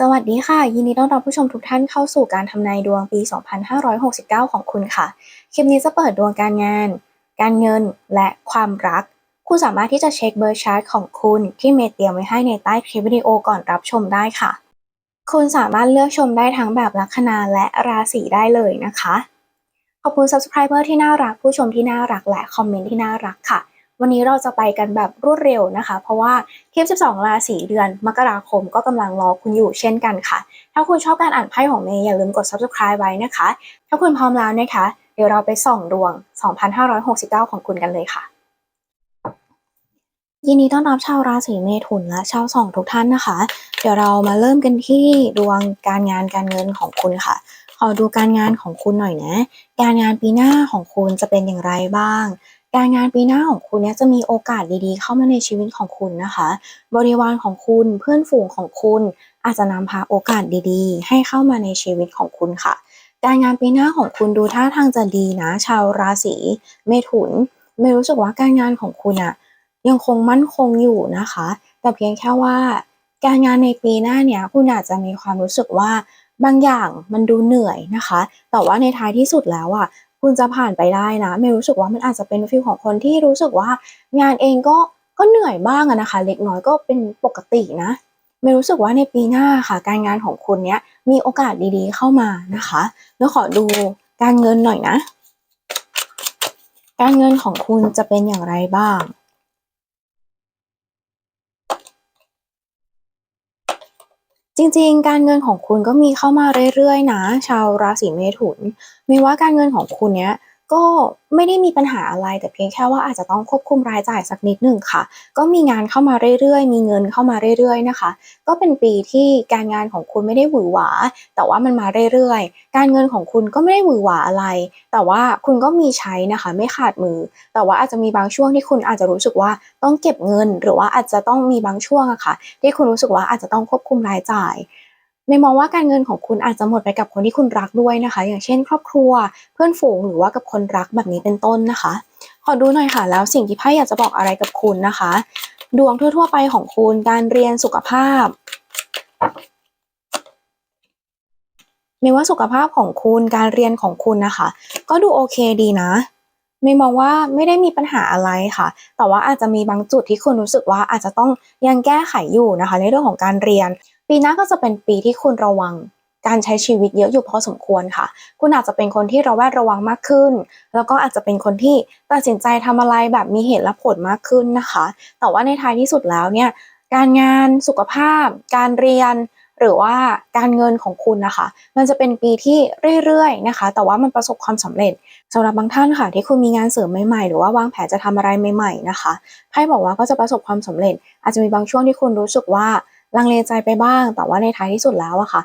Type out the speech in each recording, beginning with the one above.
สวัสดีค่ะ ยินดีต้อนรับผู้ชมทุกท่านเข้าสู่การทำนายดวงปี 2569 ของคุณค่ะ คลิปนี้จะเปิดดวงการงาน การเงินและความรัก คุณสามารถที่จะเช็คเบอร์ชาร์ตของคุณที่เมเตรียมไว้ให้ในใต้คลิปวิดีโอก่อนรับชมได้ค่ะ คุณสามารถเลือกชมได้ทั้งแบบลัคนาและราศีได้เลยนะคะ ขอบคุณ subscriber ที่น่ารักผู้ชมที่น่ารักและคอมเมนต์ที่น่ารักค่ะ วันนี้เราจะไปกันแบบรวดเร็วนะคะ เพราะว่าคลิป 12 ราศีเดือนมกราคมก็กำลังรอคุณอยู่เช่นกันค่ะ ถ้าคุณชอบการอ่านไพ่ของเมย์อย่าลืมกด subscribe ไว้นะคะ ถ้าคุณพร้อมแล้วนะคะ เดี๋ยวเราไปส่องดวง 2569 ของคุณกันเลยค่ะ ยินดีต้อนรับชาวราศีเมถุนและชาวสองทุกท่านนะคะ เดี๋ยวเรามาเริ่มกันที่ดวงการงานการเงินของคุณค่ะขอดูการงานของคุณหน่อยนะ การงานปีหน้าของคุณจะเป็นอย่างไรบ้าง การงานปีหน้าของคุณเนี่ยจะมีโอกาสดีๆ เข้ามาในชีวิตของคุณนะคะ บริวารของคุณเพื่อนฝูงของคุณ อาจจะนำพาโอกาสดีๆ ให้เข้ามาในชีวิตของคุณค่ะ การงานปีหน้าของคุณดูท่าทางจะดีนะ ชาวราศีเมถุน ไม่รู้สึกว่าการงานของคุณอะยังคงมั่นคงอยู่นะคะ แต่เพียงแค่ว่าการงานในปีหน้าเนี่ยคุณอาจจะมีความรู้สึกว่าบางอย่างมันดูเหนื่อยนะคะ แต่ว่าในท้ายที่สุดแล้วอะ คุณจะผ่านไปได้นะไม่รู้สึกว่ามันอาจจะเป็นฟีลของคนที่รู้สึกว่างานเองก็ก็เหนื่อยบ้างนะคะ เล็กน้อยก็เป็นปกตินะไม่รู้สึกว่าในปีหน้าค่ะ การงานของคุณเนี้ยมีโอกาสดีๆเข้ามานะคะแล้วขอดูการเงินหน่อยนะ การเงินของคุณจะเป็นอย่างไรบ้าง จริงๆ การเงินของคุณก็มีเข้ามาเรื่อยๆ นะ ชาวราศีเมถุน ไม่ว่าการเงินของคุณเนี้ย ก็ไม่ได้มีปัญหาอะไรแต่เพียงแค่ว่าอาจจะต้องควบคุมรายจ่ายสักนิดหนึ่งค่ะ ก็มีงานเข้ามาเรื่อยๆ มีเงินเข้ามาเรื่อยๆนะคะ ก็เป็นปีที่การงานของคุณไม่ได้หวือหวา แต่ว่ามันมาเรื่อยๆ การเงินของคุณก็ไม่ได้หวือหวาอะไร แต่ว่าคุณก็มีใช้นะคะ ไม่ขาดมือ แต่ว่าอาจจะมีบางช่วงที่คุณอาจจะรู้สึกว่าต้องเก็บเงิน หรือว่าอาจจะต้องมีบางช่วงอะค่ะ ที่คุณรู้สึกว่าอาจจะต้องควบคุมรายจ่าย ไม่มองว่าการเงินของคุณอาจจะหมดไปกับคนที่คุณรักด้วยนะคะ อย่างเช่น ครอบครัว เพื่อนฝูงหรือว่ากับคนรักแบบนี้เป็นต้นนะคะ ขอดูหน่อยค่ะ แล้วสิ่งที่ไพ่อยากจะบอกอะไรกับคุณนะคะ ดวงทั่ว ๆ ไปของคุณการเรียนสุขภาพไม่ว่าสุขภาพของคุณการเรียนของคุณนะคะ ก็ดูโอเคดีนะไม่มองว่าไม่ได้มีปัญหาอะไรค่ะ แต่ว่าอาจจะมีบางจุดที่คุณรู้สึกว่าอาจจะต้องยังแก้ไขอยู่นะคะ ในเรื่องของการเรียน ปีหน้าก็จะเป็นปีที่คุณระวังการใช้ชีวิตเยอะอยู่พอสมควรค่ะ คุณอาจจะเป็นคนที่ระแวดระวังมากขึ้น แล้วก็อาจจะเป็นคนที่ตัดสินใจทำอะไรแบบมีเหตุและผลมากขึ้นนะคะ แต่ว่าในท้ายที่สุดแล้วเนี่ย การงาน สุขภาพ การเรียน หรือว่าการเงินของคุณนะคะ มันจะเป็นปีที่เรื่อยๆนะคะ แต่ว่ามันประสบความสำเร็จสำหรับบางท่านค่ะที่คุณมีงานเสริมใหม่ๆ หรือว่าวางแผนจะทำอะไรใหม่ ๆนะคะ ไพ่บอกว่าก็จะประสบความสำเร็จ อาจจะมีบางช่วงที่คุณรู้สึกว่า ลังเลใจไปบ้าง แต่ว่าในท้ายที่สุดแล้วอะค่ะ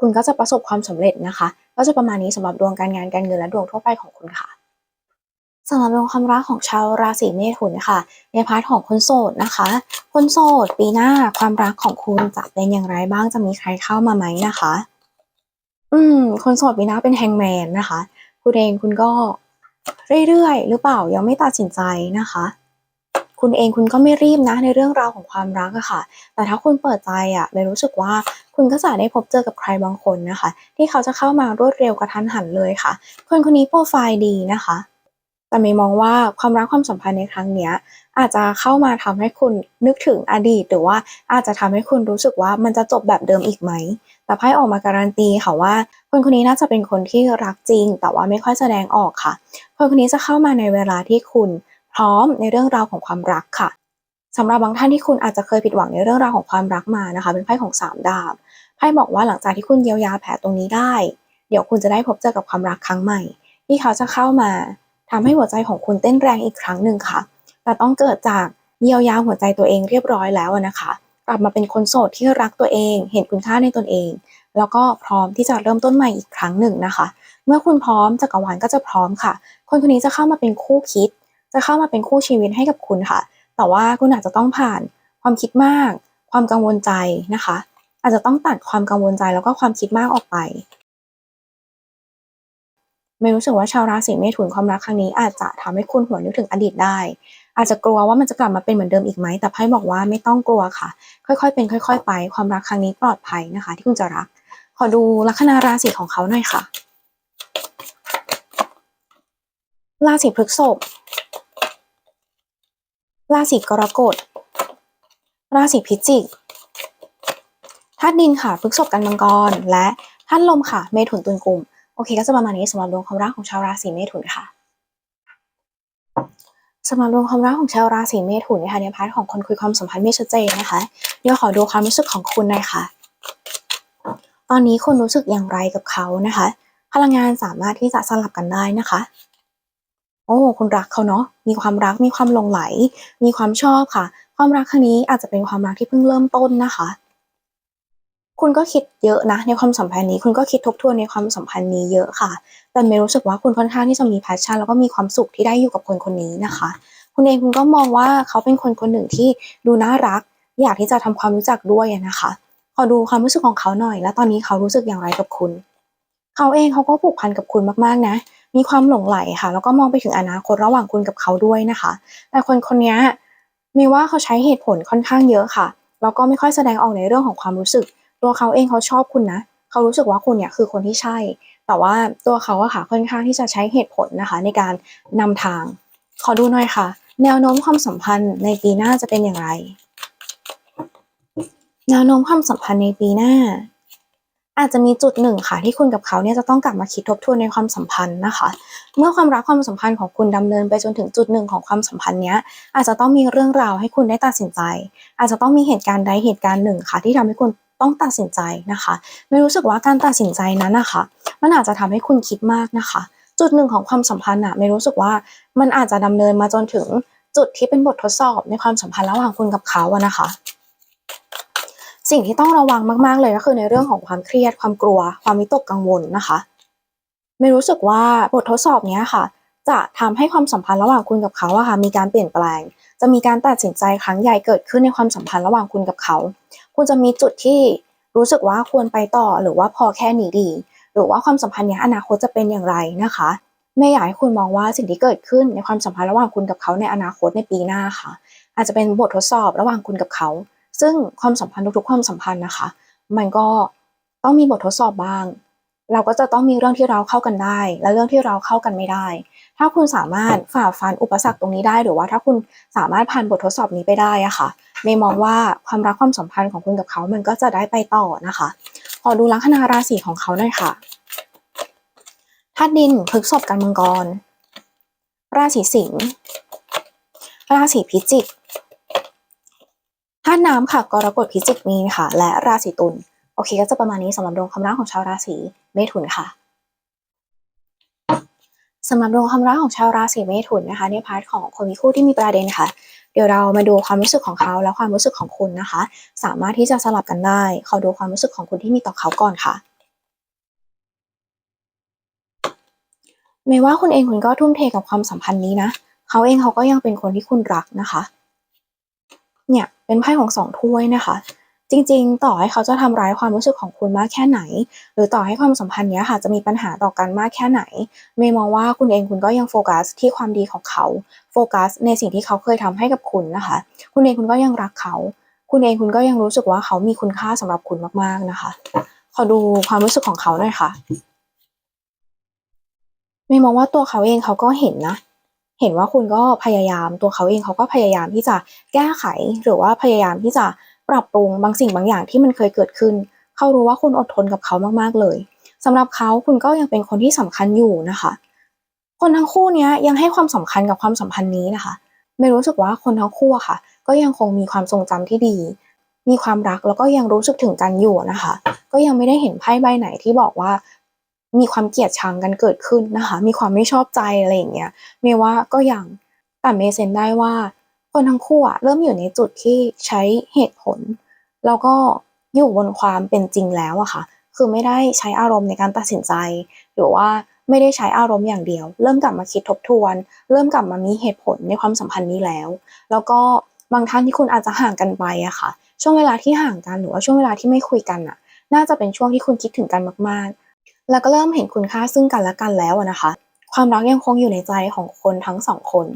คุณก็จะประสบความสำเร็จนะคะ ก็จะประมาณนี้สำหรับดวงการงานการเงินและดวงทั่วไปของคุณค่ะสำหรับดวงความรักของชาวราศีเมถุนค่ะ ในพาร์ทของคนโสดนะคะ คนโสด ปีหน้าความรักของคุณจะเป็นอย่างไรบ้างจะมีใครเข้ามาไหมนะคะ อืม คนโสดปีหน้าเป็นแฮงแมนนะคะ คุณเองคุณก็เรื่อยๆหรือเปล่ายังไม่ตัดสินใจนะคะ คุณเองคุณก็ไม่รีบนะในเรื่องราวของความรักอะค่ะ แต่ถ้าคุณเปิดใจอะเลยรู้สึกว่าคุณก็จะได้พบเจอกับใครบางคนนะคะ ที่เขาจะเข้ามารวดเร็วกระทันหันเลยค่ะคนคนนี้โปรไฟล์ดีนะคะ แต่ไม่มองว่าความรักความสัมพันธ์ในครั้งเนี้ยอาจจะเข้ามาทำให้คุณนึกถึงอดีต หรือว่าอาจจะทำให้คุณรู้สึกว่ามันจะจบแบบเดิมอีกไหม แต่ไพ่ออกมาการันตีค่ะว่า คนคนนี้น่าจะเป็นคนที่รักจริง แต่ว่าไม่ค่อยแสดงออกค่ะ คนคนนี้จะเข้ามาในเวลาที่คุณ พร้อมในเรื่องราวของความรักค่ะสำหรับบางท่านที่คุณอาจจะเคยผิดหวังในเรื่องราวของความรักมานะคะ เป็นไพ่ของสามดาบไพ่บอกว่าหลังจากที่คุณเยียวยาแผลตรงนี้ได้ เดี๋ยวคุณจะได้พบเจอกับความรักครั้งใหม่ ที่เขาจะเข้ามาทำให้หัวใจของคุณเต้นแรงอีกครั้งหนึ่งค่ะ แต่ต้องเกิดจากเยียวยาหัวใจตัวเองเรียบร้อยแล้วนะคะกลับมาเป็นคนโสดที่รักตัวเอง เห็นคุณค่าในตนเอง แล้วก็พร้อมที่จะเริ่มต้นใหม่อีกครั้งหนึ่งนะคะ เมื่อคุณพร้อมจักรวาลก็จะพร้อมค่ะ คนคนนี้จะเข้ามาเป็นคู่คิด จะเข้ามาเป็นคู่ชีวิตให้กับคุณค่ะ แต่ว่าคุณอาจจะต้องผ่านความคิดมาก ความกังวลใจนะคะ อาจจะต้องตัดความกังวลใจแล้วก็ความคิดมากออกไปไม่รู้สึกว่าชาวราศีเมถุนความรักครั้งนี้อาจจะทำให้คุณหวนนึกถึงอดีตได้ อาจจะกลัวว่ามันจะกลับมาเป็นเหมือนเดิมอีกไหม แต่ไพ่บอกว่าไม่ต้องกลัวค่ะ ค่อยๆ เป็น ค่อย ๆ ไป ความรักครั้งนี้ปลอดภัยนะคะ ที่คุณจะรัก ขอดูลัคนาราศีของเขาหน่อยค่ะ ราศีพฤษภ ราศีกรกฎ ราศีพิจิกธาตุดินค่ะพฤษภกันมังกร และธาตุลมค่ะ เมถุนตุลกลุ่ม โอเค ก็จะประมาณนี้สำหรับดวงความรักของชาวราศีเมถุนค่ะสำหรับดวงความรักของชาวราศีเมถุนนะคะในพาร์ทของคนคุยความสัมพันธ์ไม่ชัดเจนนะคะ เดี๋ยวขอดูความรู้สึกของคุณหน่อยค่ะ ตอนนี้คุณรู้สึกอย่างไรกับเขานะคะ พลังงานสามารถที่จะสลับกันได้นะคะ โอ้คุณรักเขาเนาะมีความรักมีความหลงไหล มีความชอบค่ะ ความรักครั้งนี้อาจจะเป็นความรักที่เพิ่งเริ่มต้นนะคะ คุณก็คิดเยอะนะในความสัมพันธ์นี้ คุณก็คิดทบทวนในความสัมพันธ์นี้เยอะค่ะ แต่เมย์รู้สึกว่าคุณค่อนข้างที่จะมีแพชชั่นแล้วก็มีความสุขที่ได้อยู่กับคนคนนี้นะคะ คุณเองคุณก็มองว่าเขาเป็นคนคนหนึ่งที่ดูน่ารัก อยากที่จะทำความรู้จักด้วยนะคะขอดูความรู้สึกของเขาหน่อย แล้วตอนนี้เขารู้สึกอย่างไรกับคุณ เขาเองเขาก็ผูกพันกับคุณมากๆนะ มีความหลงไหลค่ะ แล้วก็มองไปถึงอนาคตระหว่างคุณกับเขาด้วยนะคะ แต่คนคนนี้มีว่าเขาใช้เหตุผลค่อนข้างเยอะค่ะ แล้วก็ไม่ค่อยแสดงออกในเรื่องของความรู้สึก ตัวเขาเองเขาชอบคุณนะ เขารู้สึกว่าคุณเนี่ยคือคนที่ใช่ แต่ว่าตัวเขาอะค่ะค่อนข้างที่จะใช้เหตุผลนะคะ ในการนำทาง ขอดูหน่อยค่ะ แนวโน้มความสัมพันธ์ในปีหน้าจะเป็นอย่างไร แนวโน้มความสัมพันธ์ในปีหน้า อาจจะมีจุดหนึ่งค่ะที่คุณกับเขาเนี่ยจะต้องกลับมาคิดทบทวนในความสัมพันธ์นะคะ เมื่อความรักความสัมพันธ์ของคุณดำเนินไปจนถึงจุดหนึ่งของความสัมพันธ์เนี้ยอาจจะต้องมีเรื่องราวให้คุณได้ตัดสินใจ อาจจะต้องมีเหตุการณ์ใดเหตุการณ์หนึ่งค่ะ ที่ทำให้คุณต้องตัดสินใจนะคะ ไม่รู้สึกว่าการตัดสินใจนั้นนะคะ มันอาจจะทำให้คุณคิดมากนะคะ จุดหนึ่งของความสัมพันธ์อะไม่รู้สึกว่ามันอาจจะดำเนินมาจนถึงจุดที่เป็นบททดสอบในความสัมพันธ์ระหว่างคุณกับเขาอะนะคะ สิ่งที่ต้องระวังมาก ๆ เลยก็คือในเรื่องของความเครียด ความกลัว ความวิตกกังวลนะคะ ไม่รู้สึกว่าบททดสอบนี้ค่ะ จะทำให้ความสัมพันธ์ระหว่างคุณกับเขาอะค่ะมีการเปลี่ยนแปลง จะมีการตัดสินใจครั้งใหญ่เกิดขึ้นในความสัมพันธ์ระหว่างคุณกับเขา คุณจะมีจุดที่รู้สึกว่าควรไปต่อหรือว่าพอแค่นี้ดี หรือว่าความสัมพันธ์นี้อนาคตจะเป็นอย่างไรนะคะไม่อยากให้คุณมองว่าสิ่งที่เกิดขึ้นในความสัมพันธ์ระหว่างคุณกับเขาในอนาคตในปีหน้าค่ะ อาจจะเป็นบททดสอบระหว่างคุณกับเขา ซึ่งความสัมพันธ์ทุกๆความสัมพันธ์นะคะ มันก็ต้องมีบททดสอบบ้าง เราก็จะต้องมีเรื่องที่เราเข้ากันได้ และเรื่องที่เราเข้ากันไม่ได้ ถ้าคุณสามารถฝ่าฟันอุปสรรคตรงนี้ได้ หรือว่าถ้าคุณสามารถผ่านบททดสอบนี้ไปได้อะค่ะเมย์มองว่าความรักความสัมพันธ์ของคุณกับเขา มันก็จะได้ไปต่อนะคะ ขอดูลัคนาราศีของเขาหน่อยค่ะธาตุดินพฤกษภกันมังกร ราศีสิงห์ราศีพิจิกาตุน้ำค่ะกรกฎพิจิกมีค่ะ และราศีตุลโอเคก็จะประมาณนี้สำหรับดวงความรักของชาวราศีเมถุนค่ะสำหรับดวงความรักของชาวราศีเมถุนนะคะในพาร์ทของคนมีคู่ที่มีประเด็นค่ะ เดี๋ยวเรามาดูความรู้สึกของเขาและความรู้สึกของคุณนะคะ สามารถที่จะสลับกันได้ขอดูความรู้สึกของคุณที่มีต่อเขาก่อนค่ะไม่ว่าคุณเองคุณก็ทุ่มเทกับความสัมพันธ์นี้นะ เขาเองเขาก็ยังเป็นคนที่คุณรักนะคะ เนี่ยเป็นไพ่ของสองถ้วยนะคะ จริงๆ ต่อให้เขาจะทำร้ายความรู้สึกของคุณมากแค่ไหน หรือต่อให้ความสัมพันธ์เนี้ยค่ะจะมีปัญหาต่อกันมากแค่ไหน เมย์มองว่าคุณเองคุณก็ยังโฟกัสที่ความดีของเขาโฟกัสในสิ่งที่เขาเคยทำให้กับคุณนะคะ คุณเองคุณก็ยังรักเขา คุณเองคุณก็ยังรู้สึกว่าเขามีคุณค่าสำหรับคุณมากๆนะคะขอดูความรู้สึกของเขาหน่อยค่ะเมย์มองว่าตัวเขาเองเขาก็เห็นนะ เห็นว่าคุณก็พยายามตัวเขาเองเขาก็พยายามที่จะแก้ไข หรือว่าพยายามที่จะปรับปรุงบางสิ่งบางอย่างที่มันเคยเกิดขึ้น เขารู้ว่าคุณอดทนกับเขามากๆเลยสำหรับเขาคุณก็ยังเป็นคนที่สำคัญอยู่นะคะ คนทั้งคู่เนี้ยังให้ความสำคัญกับความสัมพันธ์นี้นะคะ ไม่รู้สึกว่าคนทั้งคู่ค่ะ ก็ยังคงมีความทรงจำที่ดี มีความรักแล้วก็ยังรู้สึกถึงกันอยู่นะคะ ก็ยังไม่ได้เห็นไพ่ใบไหนที่บอกว่า มีความเกลียดชังกันเกิดขึ้นนะคะ มีความไม่ชอบใจอะไรอย่างเงี้ยเมว่าก็ยังแต่เมเซนได้ว่า คนทั้งคู่อะเริ่มอยู่ในจุดที่ใช้เหตุผล แล้วก็อยู่บนความเป็นจริงแล้วอะค่ะ คือไม่ได้ใช้อารมณ์ในการตัดสินใจ หรือว่าไม่ได้ใช้อารมณ์อย่างเดียว เริ่มกลับมาคิดทบทวน เริ่มกลับมามีเหตุผลในความสัมพันธ์นี้แล้ว แล้วก็บางท่านที่คุณอาจจะห่างกันไปอะค่ะ ช่วงเวลาที่ห่างกันหรือว่าช่วงเวลาที่ไม่คุยกันอะน่าจะเป็นช่วงที่คุณคิดถึงกันมาก แล้วก็เริ่มเห็นคุณค่าซึ่งกันและกันแล้วนะคะ ความรักยังคงอยู่ในใจของคนทั้งสองคน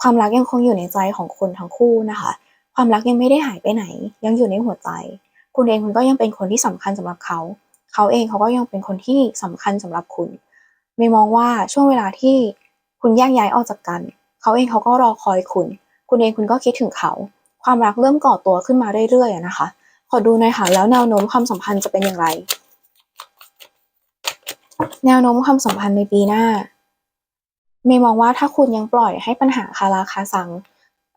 ความรักยังคงอยู่ในใจของคุณทั้งคู่นะคะ ความรักยังไม่ได้หายไปไหน ยังอยู่ในหัวใจ คุณเองคุณก็ยังเป็นคนที่สำคัญสำหรับเขา เขาเองเขาก็ยังเป็นคนที่สำคัญสำหรับคุณเมย์มองว่าช่วงเวลาที่คุณแยกย้ายออกจากกัน เขาเองเขาก็รอคอยคุณ คุณเองคุณก็คิดถึงเขา ความรักเริ่มก่อตัวขึ้นมาเรื่อยๆนะคะ ขอดูหน่อยค่ะแล้วแนวโน้มความสัมพันธ์จะเป็นอย่างไร แนวโน้มความสัมพันธ์ในปีหน้า เมย์มองว่าถ้าคุณยังปล่อยให้ปัญหาคาราคาซัง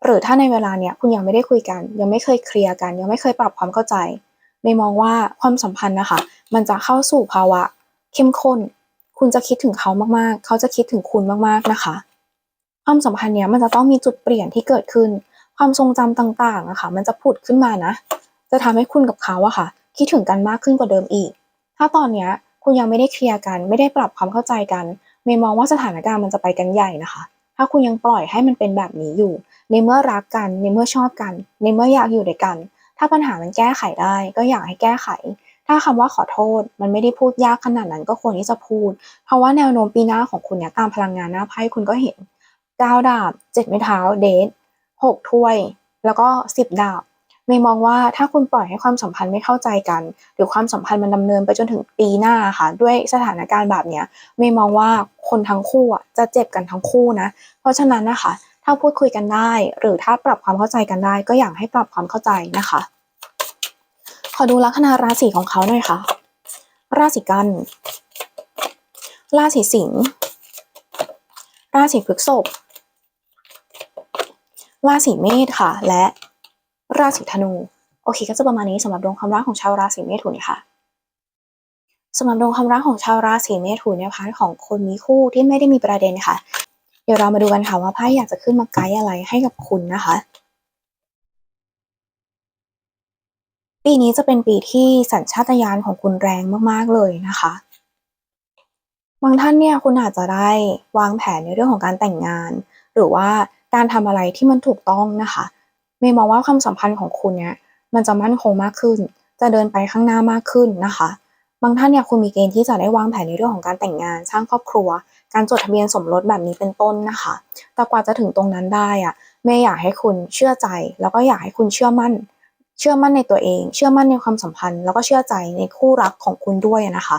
หรือถ้าในเวลาเนี้ยคุณยังไม่ได้คุยกัน ยังไม่เคยเคลียร์กัน ยังไม่เคยปรับความเข้าใจ เมย์มองว่าความสัมพันธ์นะคะ มันจะเข้าสู่ภาวะ เข้มข้น คุณจะคิดถึงเขามากๆ เขาจะคิดถึงคุณมากๆนะคะ ความสัมพันธ์เนี้ยมันจะต้องมีจุดเปลี่ยนที่เกิดขึ้น ความทรงจำต่างๆอะค่ะ มันจะผุดขึ้นมานะ จะทำให้คุณกับเขาอะค่ะ คิดถึงกันมากขึ้นกว่าเดิมอีก ถ้าตอนเนี้ย คุณยังไม่ได้เคลียร์กัน ไม่ได้ปรับความเข้าใจกันเมย์มองว่าสถานการณ์มันจะไปกันใหญ่นะคะ ถ้าคุณยังปล่อยให้มันเป็นแบบนี้อยู่ ในเมื่อรักกัน ในเมื่อชอบกัน ในเมื่ออยากอยู่ด้วยกัน ถ้าปัญหามันแก้ไขได้ ก็อยากให้แก้ไข ถ้าคำว่าขอโทษ มันไม่ได้พูดยากขนาดนั้นก็ควรที่จะพูด เพราะว่าแนวโน้มปีหน้าของคุณเนี่ยตามพลังงานหน้าไพ่คุณก็เห็นก้าดาบเจ็ดไม้เท้าเดทหกถ้วย แล้วก็สิบดาบ เมย์มองว่าถ้าคุณปล่อยให้ความสัมพันธ์ไม่เข้าใจกัน หรือความสัมพันธ์มันดำเนินไปจนถึงปีหน้าค่ะ ด้วยสถานการณ์แบบเนี้ยเมย์มองว่าคนทั้งคู่อะจะเจ็บกันทั้งคู่นะ เพราะฉะนั้นนะคะ ถ้าพูดคุยกันได้ หรือถ้าปรับความเข้าใจกันได้ ก็อยากให้ปรับความเข้าใจนะคะ ขอดูลัคนาราศีของเขาหน่อยค่ะ ราศีกัน ราศีสิงห์ราศีพฤษภราศีเมษค่ะ และ ราศีธนู โอเค ก็จะประมาณนี้สำหรับดวงความรักของชาวราศีเมถุนค่ะสำหรับดวงความรักของชาวราศีเมถุนในพาร์ทของคนมีคู่ที่ไม่ได้มีประเด็นค่ะ เดี๋ยวเรามาดูกันค่ะว่าไพ่อยากจะขึ้นมาไกด์อะไรให้กับคุณนะคะ ปีนี้จะเป็นปีที่สัญชาตญาณของคุณแรงมากๆเลยนะคะบางท่านเนี่ยคุณอาจจะได้วางแผนในเรื่องของการแต่งงาน หรือว่าการทำอะไรที่มันถูกต้องนะคะ เมย์มองว่าความสัมพันธ์ของคุณเนี่ยมันจะมั่นคงมากขึ้น จะเดินไปข้างหน้ามากขึ้นนะคะ บางท่านเนี่ยคุณมีเกณฑ์ที่จะได้วางแผนในเรื่องของการแต่งงาน สร้างครอบครัว การจดทะเบียนสมรสแบบนี้เป็นต้นนะคะ แต่กว่าจะถึงตรงนั้นได้อะเมย์อยากให้คุณเชื่อใจ แล้วก็อยากให้คุณเชื่อมั่น เชื่อมั่นในตัวเอง เชื่อมั่นในความสัมพันธ์ แล้วก็เชื่อใจในคู่รักของคุณด้วยนะคะ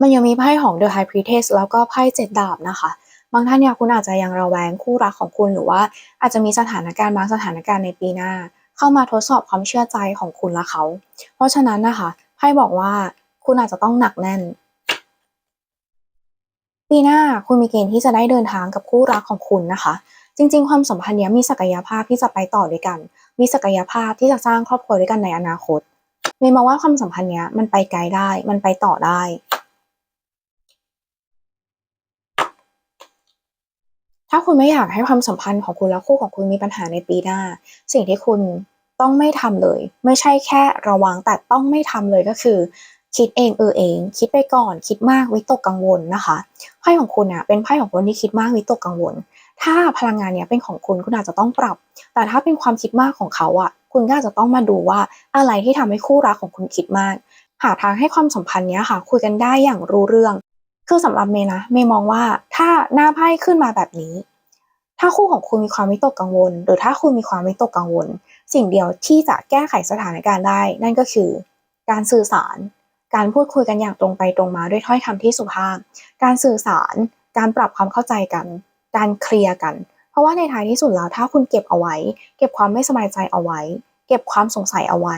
มันยังมีไพ่ของ The High Priestess แล้วก็ไพ่เจ็ดดาบนะคะ บางท่านเนี่ยคุณอาจจะยังระแวงคู่รักของคุณหรือว่าอาจจะมีสถานการณ์บางสถานการณ์ในปีหน้า เข้ามาทดสอบความเชื่อใจของคุณและเขา เพราะฉะนั้นนะคะไพ่บอกว่าคุณอาจจะต้องหนักแน่น ปีหน้าคุณมีเกณฑ์ที่จะได้เดินทางกับคู่รักของคุณนะคะ จริง ๆ ความสัมพันธ์นี้มีศักยภาพที่จะไปต่อด้วยกัน มีศักยภาพที่จะสร้างครอบครัวด้วยกันในอนาคตเมย์มองว่าความสัมพันธ์เนี้ยมันไปไกลได้ มันไปต่อได้าคุณไม่อยากให้ความสัมพันธ์ของคุณและคู่ของคุณมีปัญหาในปีหน้า สิ่งที่คุณต้องไม่ทำเลย ไม่ใช่แค่ระวังแต่ต้องไม่ทำเลยก็คือ คิดเองเออเอง คิดไปก่อน คิดมากวิตกกังวลนะคะไพ่ของคุณอะเป็นไพ่ของคนที่คิดมากวิตกกังวล ถ้าพลังงานเนี้ยเป็นของคุณคุณอาจจะต้องปรับ แต่ถ้าเป็นความคิดมากของเขาอะคุณก็อาจจะต้องมาดูว่าอะไรที่ทำให้คู่รักของคุณคิดมาก หาทางให้ความสัมพันธ์เนี้ยค่ะ คุยกันได้อย่างรู้เรื่อง คือสำหรับเมย์นะเมย์มองว่าถ้าหน้าไพ่ขึ้นมาแบบนี้ ถ้าคู่ของคุณมีความวิตกกังวล หรือถ้าคุณมีความวิตกกังวล สิ่งเดียวที่จะแก้ไขสถานการณ์ได้ นั่นก็คือ การสื่อสาร การพูดคุยกันอย่างตรงไปตรงมาด้วยถ้อยคำที่สุภาพ การสื่อสาร การปรับความเข้าใจกัน การเคลียร์กัน เพราะว่าในท้ายที่สุดแล้วถ้าคุณเก็บเอาไว้ เก็บความไม่สบายใจเอาไว้ เก็บความสงสัยเอาไว้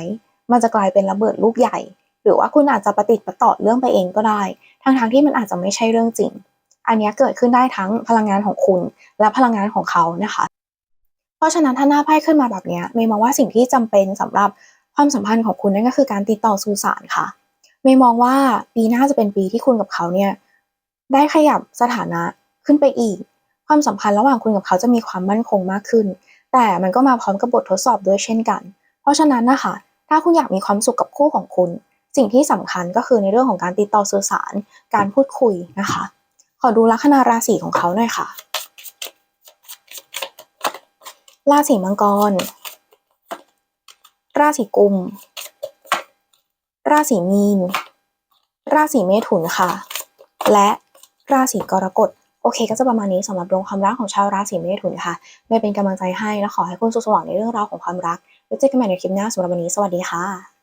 มันจะกลายเป็นระเบิดลูกใหญ่ หรือว่าคุณอาจจะประติดประต่อเรื่องไปเองก็ได้ ทั้งๆทที่มันอาจจะไม่ใช่เรื่องจริง อันนี้เกิดขึ้นได้ทั้งพลังงานของคุณและพลังงานของเขานะคะ เพราะฉะนั้นถ้าหน้าไพ่ขึ้นมาแบบนี้เมย์มองว่าสิ่งที่จำเป็นสำหรับความสัมพันธ์ของคุณนั่นก็คือการติดต่อสื่อสารค่ะเมย์มองว่าปีหน้าจะเป็นปีที่คุณกับเขาเนี่ยได้ขยับสถานะขึ้นไปอีก ความสัมพันธ์ระหว่างคุณกับเขาจะมีความมั่นคงมากขึ้น แต่มันก็มาพร้อมกับบททดสอบด้วยเช่นกัน เพราะฉะนั้นนะคะ ถ้าคุณอยากมีความสุขกับคู่ของคุณ สิ่งที่สำคัญก็คือในเรื่องของการติดต่อสื่อสาร การพูดคุยนะคะ ขอดูลัคนาราศีของเขาหน่อยค่ะ ราศีมังกร ราศีกุม ราศีมีน ราศีเมถุนค่ะ และราศีกรกฎโอเคก็จะประมาณนี้สำหรับดวงความรักของชาวราศีเมถุนค่ะไม่เป็นกำลังใจให้และขอให้คุณสุขสว่างในเรื่องราวของความรักแล้วเจอกันใหม่ในคลิปหน้าสำหรับวันนี้สวัสดีค่ะ